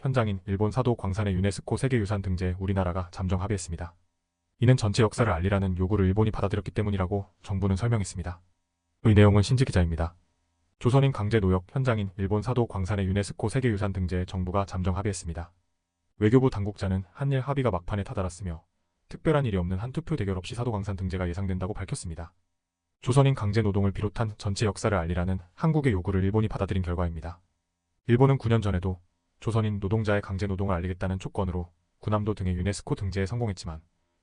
현장인 일본 사도 광산의 유네스코 세계유산 등재에 우리나라가 잠정 합의했습니다. 이는 전체 역사를 알리라는 요구를 일본이 받아들였기 때문이라고 정부는 설명했습니다. 이 내용은 신지 기자입니다. 조선인 강제 노역 현장인 일본 사도 광산의 유네스코 세계유산 등재에 정부가 잠정 합의했습니다. 외교부 당국자는 한일 합의가 막판에 다다랐으며 특별한 일이 없는 한 투표 대결 없이 사도 광산 등재가 예상된다고 밝혔습니다. 조선인 강제 노동을 비롯한 전체 역사를 알리라는 한국의 요구를 일본이 받아들인 결과입니다. 일본은 9년 전에도 조선인 노동자의 강제 노동을 알리겠다는 조건으로 군함도 등의 유네스코 등재에 성공했지만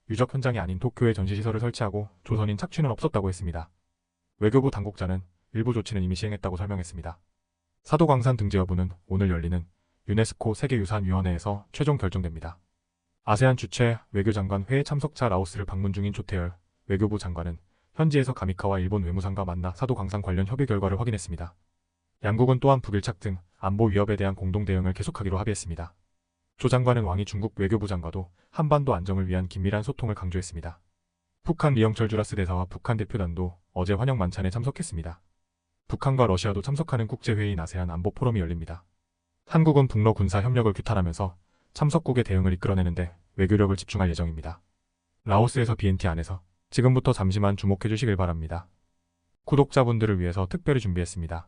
유적 현장이 아닌 도쿄에 전시시설을 설치하고 조선인 착취는 없었다고 했습니다. 외교부 당국자는 일부 조치는 이미 시행했다고 설명했습니다. 사도광산 등재 여부는 오늘 열리는 유네스코 세계유산위원회에서 최종 결정됩니다. 아세안 주최 외교장관 회의 참석차 라오스를 방문 중인 조태열 외교부 장관은 현지에서 가미카와 일본 외무상과 만나 사도광산 관련 협의 결과를 확인했습니다. 양국은 또한 북일착 등 안보 위협에 대한 공동 대응을 계속하기로 합의했습니다. 조 장관은 왕이 중국 외교부 장과도 한반도 안정을 위한 긴밀한 소통을 강조했습니다. 북한 리영철 주라스 대사와 북한 대표단도 어제 환영 만찬에 참석했습니다. 북한과 러시아도 참석하는 국제회의인 아세안 안보 포럼이 열립니다. 한국은 북러 군사 협력을 규탄하면서 참석국의 대응을 이끌어내는데 외교력을 집중할 예정입니다. 라오스에서 BNT 안에서 지금부터 잠시만 주목해 주시길 바랍니다. 구독자분들을 위해서 특별히 준비했습니다.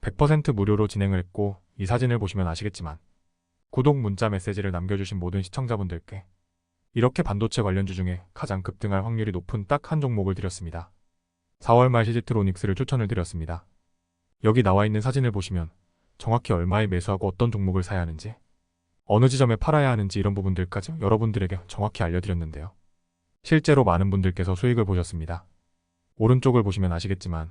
100% 무료로 진행을 했고 이 사진을 보시면 아시겠지만 구독 문자 메시지를 남겨주신 모든 시청자분들께 이렇게 반도체 관련주 중에 가장 급등할 확률이 높은 딱 한 종목을 드렸습니다. 4월 말 시지트로닉스를 추천을 드렸습니다. 여기 나와 있는 사진을 보시면 정확히 얼마에 매수하고 어떤 종목을 사야 하는지 어느 지점에 팔아야 하는지 이런 부분들까지 여러분들에게 정확히 알려드렸는데요. 실제로 많은 분들께서 수익을 보셨습니다. 오른쪽을 보시면 아시겠지만